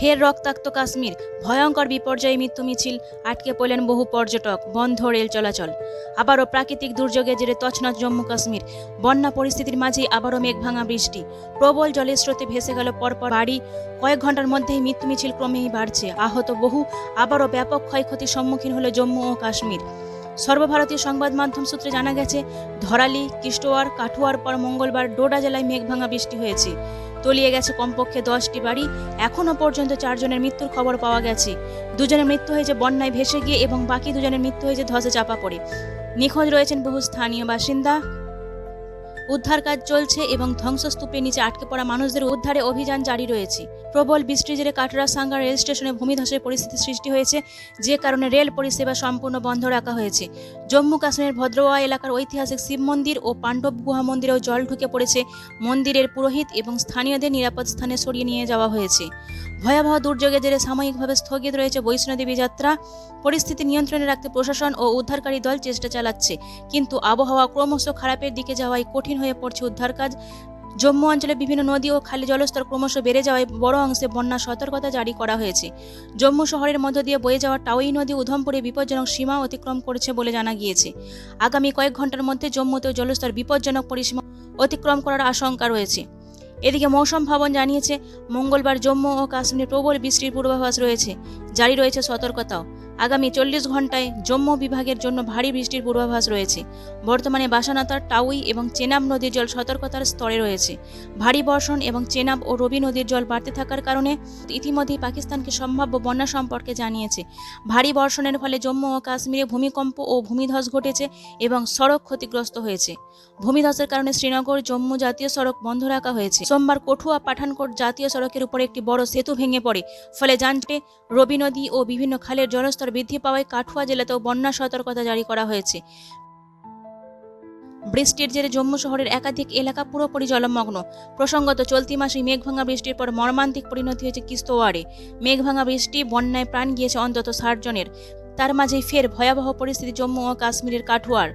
ফের রক্তাক্ত কাশ্মীর, ভয়ঙ্কর বিপর্যয়ে মৃত্যু মিছিল, আটকে পড়লেন বহু পর্যটক, বন্ধ রেল চলাচল। আবারও প্রাকৃতিক দুর্যোগে জেরে তছনছ জম্মু কাশ্মীর। বন্যা পরিস্থিতির মাঝেই আবারও মেঘভাঙা বৃষ্টি। প্রবল জলের স্রোতে ভেসে গেল পরপর বাড়ি। কয়েক ঘণ্টার মধ্যেই মৃত্যু মিছিল ক্রমেই বাড়ছে। আহত বহু, আবারও ব্যাপক ক্ষয়ক্ষতির সম্মুখীন হলো জম্মু ও কাশ্মীর। সর্বভারতীয় সংবাদ মাধ্যম সূত্রে জানা গেছে, ধরালি কিষ্টওয়ার কাঠুয়ার পর মঙ্গলবার ডোডা জেলায় মেঘভাঙা বৃষ্টি হয়েছে। তলিয়ে গেছে কমপক্ষে দশটি বাড়ি। এখনও পর্যন্ত চারজনের মৃত্যুর খবর পাওয়া গেছে। দুজনের মৃত্যু হয়েছে বন্যায় ভেসে গিয়ে এবং বাকি দুজনের মৃত্যু হয়েছে ধসে চাপা পড়ে। নিখোঁজ রয়েছেন বহু স্থানীয় বাসিন্দা। উদ্ধার কাজ চলছে এবং ধ্বংসস্তূপের নিচে আটকে পড়া মানুষদের উদ্ধারে অভিযান জারি রয়েছে। প্রবল বৃষ্টি জেরে কাটরা সাঙ্গা রেল স্টেশনে ভূমিধসের পরিস্থিতি সৃষ্টি হয়েছে, যে কারণে রেল পরিষেবা সম্পূর্ণ বন্ধ রাখা হয়েছে। জম্মু কাশ্মীরের ভদ্রওয়া এলাকার ঐতিহাসিক শিব মন্দির ও পাণ্ডব গুহা মন্দিরেও জল ঢুকে পড়েছে। মন্দিরের পুরোহিত এবং স্থানীয়দের নিরাপদ স্থানে সরিয়ে নিয়ে যাওয়া হয়েছে। ভয়াবহ দুর্যোগে জেরে সাময়িকভাবে স্থগিত রয়েছে বৈষ্ণোদেবী যাত্রা। পরিস্থিতি নিয়ন্ত্রণে রাখতে প্রশাসন ও উদ্ধারকারী দল চেষ্টা চালাচ্ছে, কিন্তু আবহাওয়া ক্রমশ খারাপের দিকে যাওয়ায় কঠিন হয়ে পড়ছে উদ্ধার কাজ। জম্মু অঞ্চলে বিভিন্ন নদী ও খালি জলস্তর ক্রমশ বেড়ে যাওয়ায় বড় অংশে বন্যা সতর্কতা জারি করা হয়েছে। জম্মু শহরের মধ্য দিয়ে বয়ে যাওয়া টাউই নদী উধমপুরে বিপজ্জনক সীমা অতিক্রম করেছে বলে জানা গিয়েছে। আগামী কয়েক ঘণ্টার মধ্যে জম্মুতেও জলস্তর বিপজ্জনক পরিসীমা অতিক্রম করার আশঙ্কা রয়েছে। এদিকে মৌসুম ভবন জানিয়েছে, মঙ্গলবার জম্মু ও কাশ্মীরে প্রবল বৃষ্টির পূর্বাভাস রয়েছে। জারি রয়েছে সতর্কতাও। আগামী চল্লিশ ঘন্টায় জম্মু বিভাগের জন্য ভারী বৃষ্টির পূর্বাভাস রয়েছে। বর্তমানে বাসানাতার টাউই এবং চেনাব নদীর জল সতর্কতার স্তরে রয়েছে। ভারী বর্ষণ এবং চেনাব ও রবি নদীর জল বাড়তে থাকার কারণে ইতিমধ্যেই পাকিস্তানকে সম্ভাব্য বন্যা সম্পর্কে জানিয়েছে। ভারী বর্ষণের ফলে জম্মু ও কাশ্মীরে ভূমিকম্প ও ভূমিধস ঘটেছে এবং সড়ক ক্ষতিগ্রস্ত হয়েছে। ভূমিধসের কারণে শ্রীনগর, জম্মু জাতীয় সড়ক বন্ধ রাখা হয়েছে। সোমবার কঠুয়া পাঠানকোট জাতীয় সড়কের উপর একটি বড় সেতু ভেঙে পড়ে। ফলে যানজটে রবি নদী ও বিভিন্ন খালের জলস্তর বৃদ্ধি পাওয়ায় কাঠুয়া জেলাতেও বন্যা সতর্কতা জারি করা হয়েছে। বৃষ্টির জেরে জম্মু শহরের একাধিক এলাকা পুরোপুরি জলমগ্ন। প্রসঙ্গত, চলতি মাসে মেঘভাঙা বৃষ্টির পর মর্মান্তিক পরিণতি হয়েছে কিস্তোয়ারে। মেঘভাঙা বৃষ্টি বন্যায় প্রাণ গিয়েছে অন্তত ষাট জনের। তার মাঝেই ফের ভয়াবহ পরিস্থিতি জম্মু ও কাশ্মীরের কাঠুয়ার।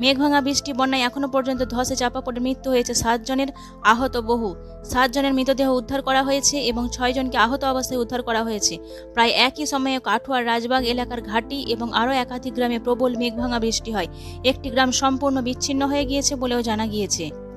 মেঘভাঙা বৃষ্টি, বন্যায় এখনও পর্যন্ত ধসে চাপা পড়ে মৃত্যু হয়েছে সাতজনের আহত বহু। সাতজনের মৃতদেহ উদ্ধার করা হয়েছে এবং ছয়জনকে আহত অবস্থায় উদ্ধার করা হয়েছে। প্রায় একই সময়ে কাঠুয়ার রাজবাগ এলাকার ঘাটি এবং আরও একাধিক গ্রামে প্রবল মেঘভাঙা বৃষ্টি হয়। একটি গ্রাম সম্পূর্ণ বিচ্ছিন্ন হয়ে গিয়েছে বলেও জানা গিয়েছে।